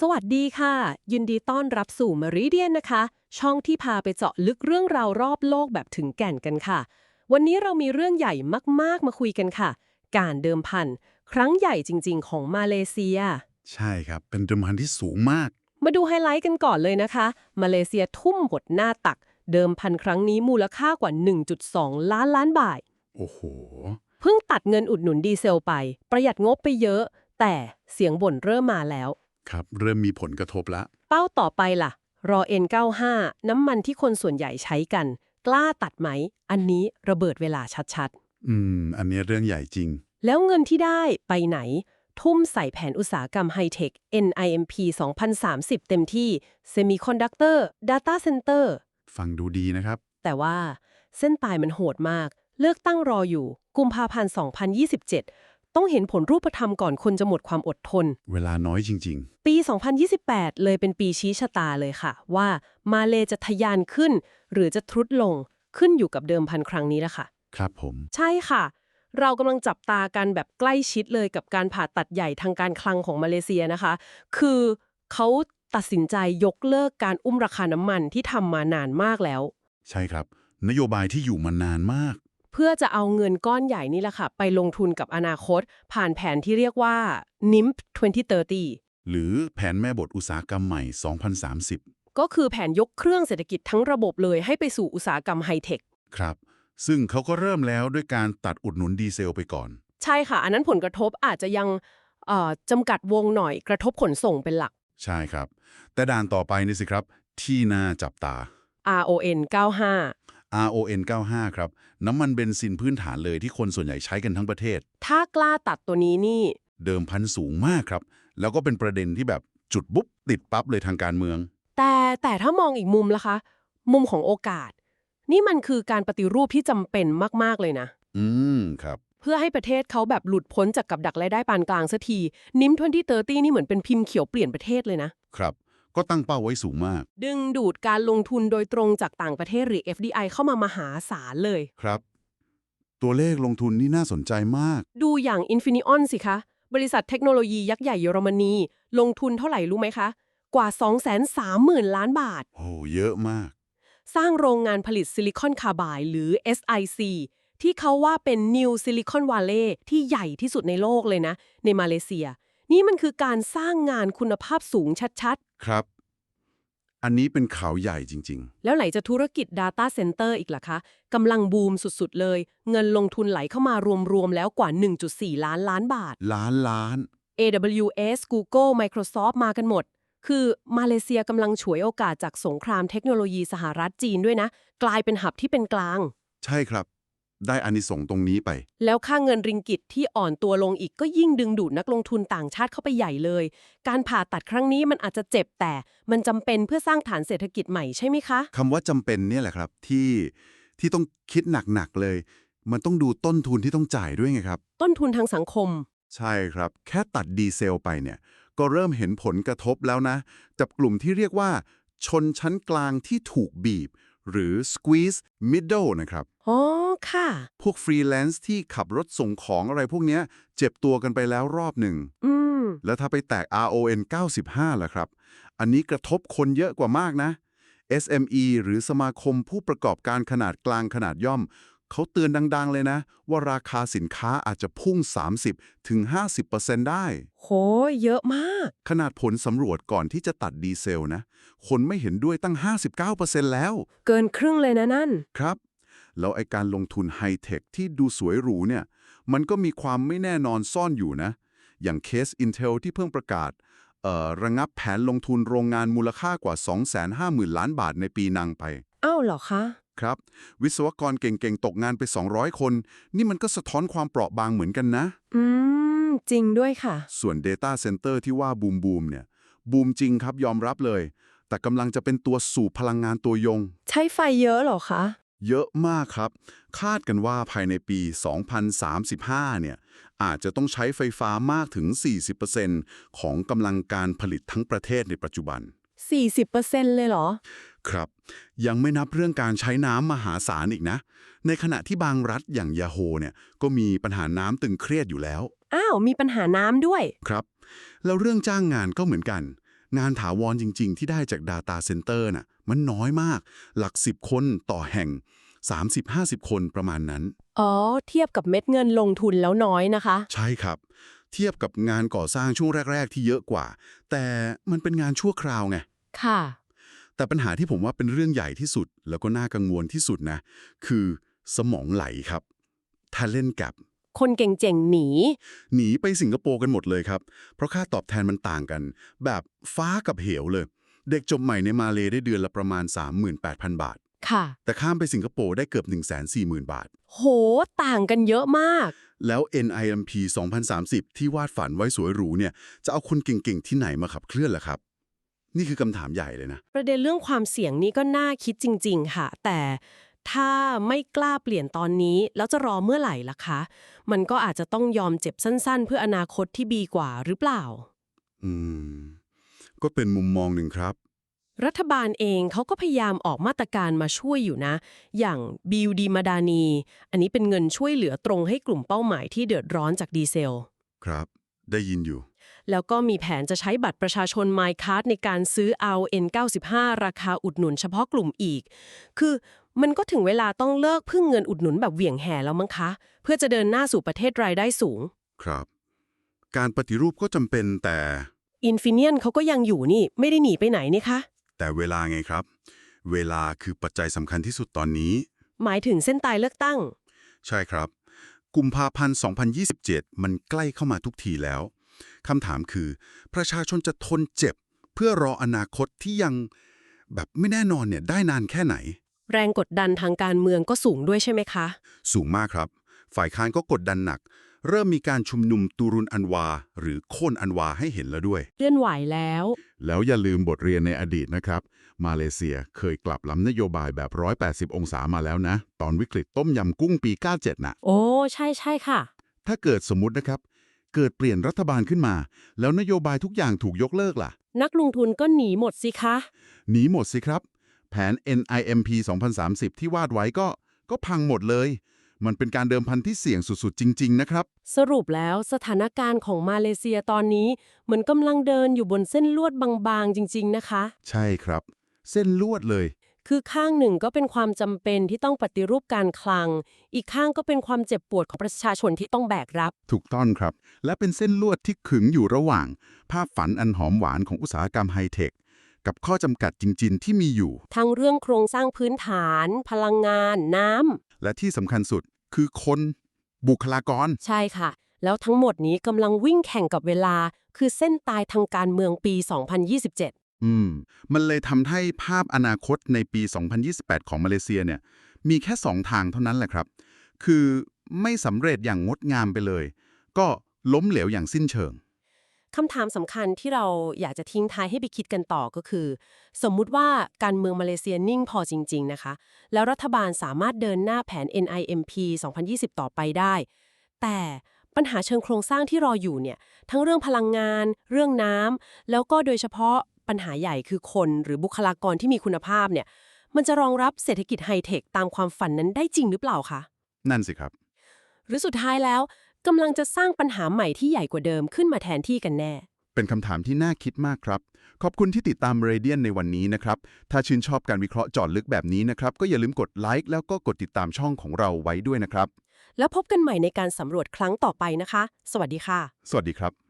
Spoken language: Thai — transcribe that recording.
สวัสดีค่ะ ยินดีต้อนรับสู่ Meridian นะคะ ช่องที่พาไปเจาะลึกเรื่องราวรอบโลกแบบถึงแก่นกันค่ะ วันนี้เรามีเรื่องใหญ่มากๆมาคุยกันค่ะ การเดิมพันครั้งใหญ่จริง ๆ ของมาเลเซีย ใช่ครับ เป็นเดิมพันที่สูงมาก มาดูไฮไลท์กันก่อนเลยนะคะ มาเลเซียทุ่มหดหน้าตัก เดิมพันครั้งนี้มูลค่ากว่า 1.2 ล้านล้านบาทโอ้โหเพิ่งตัดเงินอุดหนุนดีเซลไป ประหยัดงบไปเยอะ แต่เสียงบ่นเริ่มมาแล้ว ครับ เริ่มมีผลกระทบแล้วเป้าต่อไปล่ะ รอ N95 น้ำมันที่คนส่วนใหญ่ใช้กัน กล้าตัดไหม อันนี้ระเบิดเวลาชัดอืม อันนี้เรื่องใหญ่จริง ๆ แล้วเงินที่ได้ไปไหน ทุ่มใส่แผนอุตสาหกรรมไฮเทค NIMP 2030 เต็มที่ Semiconductor Data Center ฟังดูดีนะครับ แต่ว่าเส้นตายมันโหดมาก เลือกตั้งรออยู่ กุมภาพันธ์ 2027 ต้องเห็นผลรูปธรรมก่อนคนจะหมดความอดทน เวลาน้อยจริง ปี 2028 เลยเป็นปีชี้ชะตาเลยค่ะ ว่ามาเลจะทะยานขึ้น หรือจะทรุดลงขึ้นอยู่กับเดิมพันครั้งนี้แหละค่ะ ๆ ครับผม ใช่ค่ะ เรากำลังจับตากันแบบใกล้ชิดเลยกับการผ่าตัดใหญ่ทางการคลังของมาเลเซียนะคะ คือเขาตัดสินใจยกเลิกการอุ้มราคาน้ำมันที่ทำมานานมากแล้ว ใช่ครับ นโยบายที่อยู่มานานมาก เพื่อจะเอาเงินก้อนใหญ่นี่แหละค่ะ ไปลงทุนกับอนาคต ผ่านแผนที่เรียกว่า NIMP 2030 หรือแผนแม่บทอุตสาหกรรมใหม่ 2030 ก็คือแผนยกเครื่องเศรษฐกิจทั้งระบบเลยให้ไปสู่อุตสาหกรรมไฮเทค ครับ ซึ่งเขาก็เริ่มแล้วด้วยการตัดอุดหนุนดีเซลไปก่อน ใช่ค่ะ อันนั้นผลกระทบอาจจะยังเอ่อจำกัดวงหน่อยกระทบขนส่งเป็นหลัก ใช่ครับ แต่ด่านต่อไปนี่สิครับ ที่น่าจับตา RON 95 RON 95 ครับ น้ำมันเบนซินพื้นฐานเลยที่คนส่วนใหญ่ใช้กันทั้งประเทศ ถ้ากล้าตัดตัวนี้นี่ เดิมพันสูงมากครับ แล้วก็เป็นประเด็นที่แบบจุดบุ๊บติดปั๊บเลยทางการเมือง แต่แต่ถ้ามองอีกมุมล่ะคะ มุมของโอกาส นี่มันคือการปฏิรูปที่จำเป็นมากๆเลยนะ อืมครับ เพื่อให้ประเทศเขาแบบหลุดพ้นจากกับดักรายได้ปานกลางสักที นิม2030นี่เหมือนเป็นพิมพ์เขียวเปลี่ยนประเทศเลยนะครับ ก็ตั้งเป้าไว้สูงมาก ดึงดูดการลงทุนโดยตรงจากต่างประเทศหรือ FDI เข้ามามหาศาลเลย ครับ ตัวเลขลงทุนนี่น่าสนใจมาก ดูอย่าง Infineon สิคะ บริษัทเทคโนโลยียักษ์ใหญ่เยอรมนี ลงทุนเท่าไหร่รู้ไหมคะ กว่า 230,000 ล้านบาท โอ้เยอะมาก สร้างโรงงานผลิตซิลิคอนคาร์บายหรือ SiC ที่เขาว่าเป็น New Silicon Valley ที่ใหญ่ที่สุดในโลกเลยนะ ในมาเลเซีย นี่มันคือการสร้างงานคุณภาพสูงชัดครับ อันนี้เป็นข่าวใหญ่จริง ๆ แล้วไหนจะธุรกิจ Data Center อีกล่ะคะกำลังบูมสุดๆเลย เงินลงทุนไหลเข้ามารวมๆแล้วกว่า 1.4 ล้านล้านบาท ๆ ล้านล้าน AWS Google Microsoft มากันหมด คือมาเลเซียกำลังฉวยโอกาสจากสงครามเทคโนโลยีสหรัฐจีนด้วยนะ กลายเป็นหับที่เป็นกลาง ใช่ครับ ได้อานิสงส์ตรงนี้ไป แล้วค่าเงินริงกิตที่อ่อนตัวลงอีกก็ยิ่งดึงดูดนักลงทุนต่างชาติเข้าไปใหญ่เลย การผ่าตัดครั้งนี้มันอาจจะเจ็บแต่มันจำเป็นเพื่อสร้างฐานเศรษฐกิจใหม่ใช่ไหมคะคำว่าจำเป็นเนี่ยแหละครับที่ที่ต้องคิดหนักๆเลย มันต้องดูต้นทุนที่ต้องจ่ายด้วยไงครับ ต้นทุนทางสังคม ใช่ครับ แค่ตัดดีเซลไปเนี่ย ก็เริ่มเห็นผลกระทบแล้วนะ กับกลุ่มที่เรียกว่า ชนชั้นกลางที่ถูกบีบ หรือ squeeze middle นะครับอ๋อค่ะ พวกฟรีแลนซ์ที่ขับรถส่งของอะไรพวกเนี้ย เจ็บตัวกันไปแล้วรอบหนึ่ง อืม แล้วถ้าไปแตก RON 95ล่ะครับ อันนี้กระทบคนเยอะกว่ามากนะ SME หรือสมาคมผู้ประกอบการขนาดกลางขนาดย่อม เขาเตือนดัง ๆ เลยนะ ว่าราคาสินค้าอาจจะพุ่ง 30-50%ถึง50%ได้ โห เยอะมาก ขนาดผลสำรวจก่อนที่จะตัดดีเซลนะ คนไม่เห็นด้วยตั้ง 59%แล้ว เกินครึ่งเลยนะนั่น ครับ แล้วไอการลงทุนไฮเทคที่ดูสวยหรูเนี่ย มันก็มีความไม่แน่นอนซ่อนอยู่นะ อย่างเคส Intel ที่เพิ่งประกาศเอ่อระงับแผนลงทุนโรงงานมูลค่ากว่า 250,000 ล้านบาทในปีนังไป อ้าวเหรอคะ ครับ วิศวกรเก่งๆ ตกงานไป 200 คน นี่มันก็สะท้อนความเปราะบางเหมือนกันนะ อืม จริงด้วยค่ะ ส่วน Data Center ที่ว่าบูมบูมเนี่ยบูมจริงครับยอมรับเลย แต่กำลังจะเป็นตัวสูบพลังงานตัวยง ใช้ไฟเยอะเหรอคะ เยอะมากครับ คาดกันว่าภายในปี 2035 เนี่ย อาจจะต้องใช้ไฟฟ้ามากถึง 40%ของกำลังการผลิตทั้งประเทศในปัจจุบัน 40%เลยเหรอ ครับ ยังไม่นับเรื่องการใช้น้ำมหาศาลอีกนะ ในขณะที่บางรัฐอย่างยาโฮเนี่ยก็มีปัญหาน้ำตึงเครียดอยู่แล้ว อ้าว มีปัญหาน้ำด้วย ครับ แล้วเรื่องจ้างงานก็เหมือนกัน งานถาวรจริง ๆ ที่ได้จาก Data Center น่ะมันน้อยมาก หลัก 10 คนต่อแห่ง 30-50 คนประมาณนั้น อ๋อ เทียบกับเม็ดเงินลงทุนแล้วน้อยนะคะ ใช่ครับ เทียบกับงานก่อสร้างช่วงแรก ๆ ที่เยอะกว่า แต่มันเป็นงานชั่วคราวไง ค่ะ แต่ปัญหาที่ผมว่าเป็นเรื่องใหญ่ที่สุด แล้วก็น่ากังวลที่สุดนะ คือสมองไหลครับ talent gap คนเก่งๆหนี หนีไปสิงคโปร์กันหมดเลยครับ เพราะค่าตอบแทนมันต่างกัน แบบฟ้ากับเหวเลย เด็กจบใหม่ในมาเลได้เดือนละประมาณ 38,000 บาท ค่ะ แต่ข้ามไปสิงคโปร์ได้เกือบ 140,000 บาท โห ต่างกันเยอะมาก แล้ว NIMP 2030 ที่วาดฝันไว้สวยหรูเนี่ยจะเอาคนเก่งๆ ที่ไหนมาขับเคลื่อนล่ะครับ นี่คือคำถามใหญ่เลยนะ ประเด็นเรื่องความเสี่ยงนี้ก็น่าคิดจริง ๆ ค่ะ แต่ถ้าไม่กล้าเปลี่ยนตอนนี้ แล้วจะรอเมื่อไหร่ล่ะคะ มันก็อาจจะต้องยอมเจ็บสั้น ๆ เพื่ออนาคตที่ดีกว่าหรือเปล่า อืม ก็เป็นมุมมองหนึ่งครับ รัฐบาลเองเขาก็พยายามออกมาตรการมาช่วยอยู่นะ อย่างบิวดีมาดานี อันนี้เป็นเงินช่วยเหลือตรงให้กลุ่มเป้าหมายที่เดือดร้อนจากดีเซล ครับ ได้ยินอยู่ แล้วก็มีแผนจะใช้บัตรประชาชน MyCard ในการซื้อเอา N95 ราคาอุดหนุนเฉพาะกลุ่มอีก คือมันก็ถึงเวลาต้องเลิกพึ่งเงินอุดหนุนแบบเหวี่ยงแห่แล้วมั้งคะ เพื่อจะเดินหน้าสู่ประเทศรายได้สูง ครับ การปฏิรูปก็จำเป็นแต่อินฟิเนียนเขาก็ยังอยู่นี่ไม่ได้หนีไปไหนนี่คะ แต่เวลาไงครับ เวลาคือปัจจัยสำคัญที่สุดตอนนี้ หมายถึงเส้นตายเลือกตั้ง ใช่ครับ กุมภาพันธ์ 2027 มันใกล้เข้ามาทุกทีแล้วคำถามคือ ประชาชนจะทนเจ็บ เพื่อรออนาคตที่ยังแบบไม่แน่นอนเนี่ยได้นานแค่ไหน แรงกดดันทางการเมืองก็สูงด้วยใช่ไหมคะ สูงมากครับ ฝ่ายค้านก็กดดันหนัก เริ่มมีการชุมนุมตูรุนอันวา หรือโค่นอันวาให้เห็นแล้วด้วยเลื่อนไหวแล้ว แล้วอย่าลืมบทเรียนในอดีตนะครับ มาเลเซียเคยกลับล้ำนโยบายแบบ 180 องศามาแล้วนะ ตอนวิกฤตต้มยำกุ้งปี 97 น่ะ โอ้ ใช่ใช่ค่ะ ถ้าเกิดสมมุตินะครับ เกิดเปลี่ยนรัฐบาลขึ้นมา แล้วนโยบายทุกอย่างถูกยกเลิกล่ะ นักลงทุนก็หนีหมดสิคะ หนีหมดสิครับ แผน NIMP 2030 ที่วาดไว้ก็ก็พังหมดเลย มันเป็นการเดิมพันที่เสี่ยงสุดๆ จริง ๆ นะครับ สรุปแล้วสถานการณ์ของมาเลเซียตอนนี้ เหมือนกำลังเดินอยู่บนเส้นลวดบางๆ จริง ๆ นะคะ ใช่ครับ เส้นลวดเลย คือข้างหนึ่งก็เป็นความจำเป็นที่ต้องปฏิรูปการคลัง อีกข้างก็เป็นความเจ็บปวดของประชาชนที่ต้องแบกรับ ถูกต้องครับ และเป็นเส้นลวดที่ขึงอยู่ระหว่าง ภาพฝันอันหอมหวานของอุตสาหกรรมไฮเทคกับข้อจำกัดจริง ๆ ที่มีอยู่ ทั้งเรื่องโครงสร้างพื้นฐาน พลังงาน น้ำ และที่สำคัญสุด คือคนบุคลากร ใช่ค่ะ แล้วทั้งหมดนี้กำลังวิ่งแข่งกับเวลา คือเส้นตายทางการเมืองปี 2027 อืม มันเลยทำให้ภาพอนาคตในปี 2028 ของมาเลเซียเนี่ย มีแค่สองทางเท่านั้นแหละครับ คือไม่สำเร็จอย่างงดงามไปเลย ก็ล้มเหลวอย่างสิ้นเชิง คำถามสำคัญที่เราอยากจะทิ้งท้ายให้ไปคิดกันต่อก็คือ สมมุติว่าการเมืองมาเลเซียนิ่งพอจริง ๆ นะคะ แล้วรัฐบาลสามารถเดินหน้าแผน NIMP 2020 ต่อไปได้ แต่ปัญหาเชิงโครงสร้างที่รออยู่เนี่ย ทั้งเรื่องพลังงาน เรื่องน้ำแล้วก็โดยเฉพาะปัญหาใหญ่คือคนหรือบุคลากรที่มีคุณภาพเนี่ย มันจะรองรับเศรษฐกิจไฮเทคตามความฝันนั้นได้จริงหรือเปล่าคะ นั่นสิครับ หรือสุดท้ายแล้ว กำลังจะสร้างปัญหาใหม่ที่ใหญ่กว่าเดิมขึ้นมาแทนที่กันแน่ เป็นคำถามที่น่าคิดมากครับ ขอบคุณที่ติดตาม Meridian ในวันนี้นะครับ ถ้าชื่นชอบการวิเคราะห์เจอดลึกแบบนี้นะครับ ก็อย่าลืมกดไลค์แล้วก็กดติดตามช่องของเราไว้ด้วยนะครับ แล้วพบกันใหม่ในการสำรวจครั้งต่อไปนะคะ สวัสดีค่ะ สวัสดีครับ